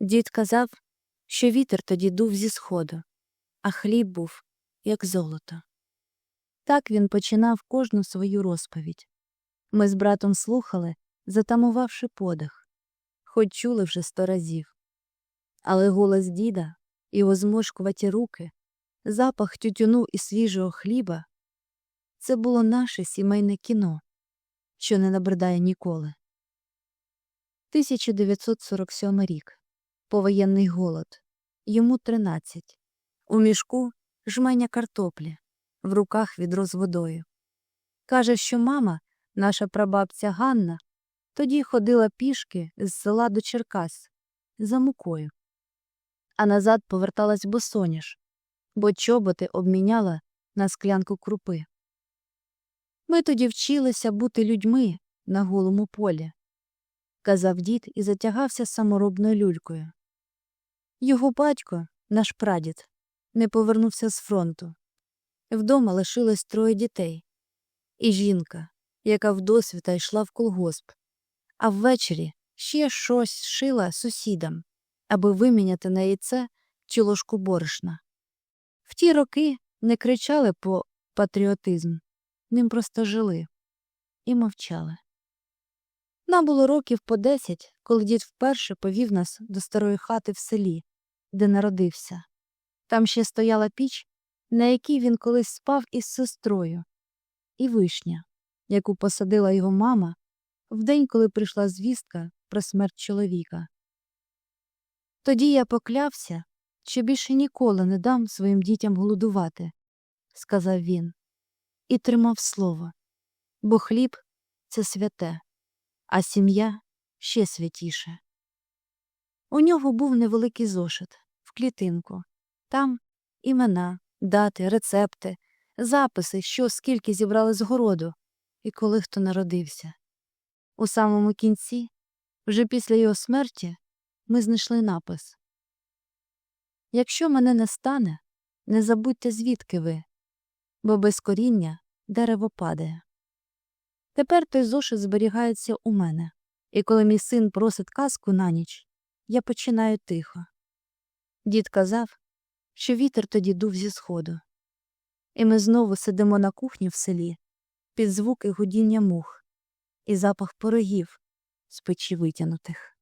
Дід казав, що вітер тоді дув зі сходу, а хліб був, як золото. Так він починав кожну свою розповідь. Ми з братом слухали, затамувавши подих, хоч чули вже сто разів. Але голос діда, його зморшкуваті руки, запах тютюну і свіжого хліба це було наше сімейне кіно, що не набридає ніколи. 1947 рік. Повоєнний голод. Йому 13. У мішку жменя картоплі, в руках відро з водою. Каже, що мама, наша прабабця Ганна, тоді ходила пішки з села до Черкас за мукою, а назад поверталась босоніж, бо чоботи обміняла на склянку крупи. Ми тоді вчилися бути людьми на голому полі, казав дід і затягався саморобною люлькою. Його батько, наш прадід, не повернувся з фронту. Вдома лишилось троє дітей і жінка, яка вдосвіта йшла в колгосп, а ввечері ще щось шила сусідам, аби виміняти на яйце чи ложку борошна. В ті роки не кричали по патріотизм, ним просто жили і мовчали. Нам було років по десять, коли дід вперше повів нас до старої хати в селі, де народився. Там ще стояла піч, на якій він колись спав із сестрою, і вишня, яку посадила його мама в день, коли прийшла звістка про смерть чоловіка. Тоді я поклявся, що більше ніколи не дам своїм дітям голодувати, сказав він, і тримав слово, бо хліб це святе, а сім'я ще святіше. У нього був невеликий зошит в клітинку. Там імена, дати, рецепти, записи, що скільки зібрали з городу і коли хто народився. У самому кінці, вже після його смерті, ми знайшли напис Якщо мене не стане, не забудьте, звідки ви, бо без коріння дерево падає. Тепер той зошит зберігається у мене, і коли мій син просить казку на ніч, я починаю тихо. Дід казав, що вітер тоді дув зі сходу. І ми знову сидимо на кухні в селі під звуки гудіння мух і запах порогів з печі витягнутих.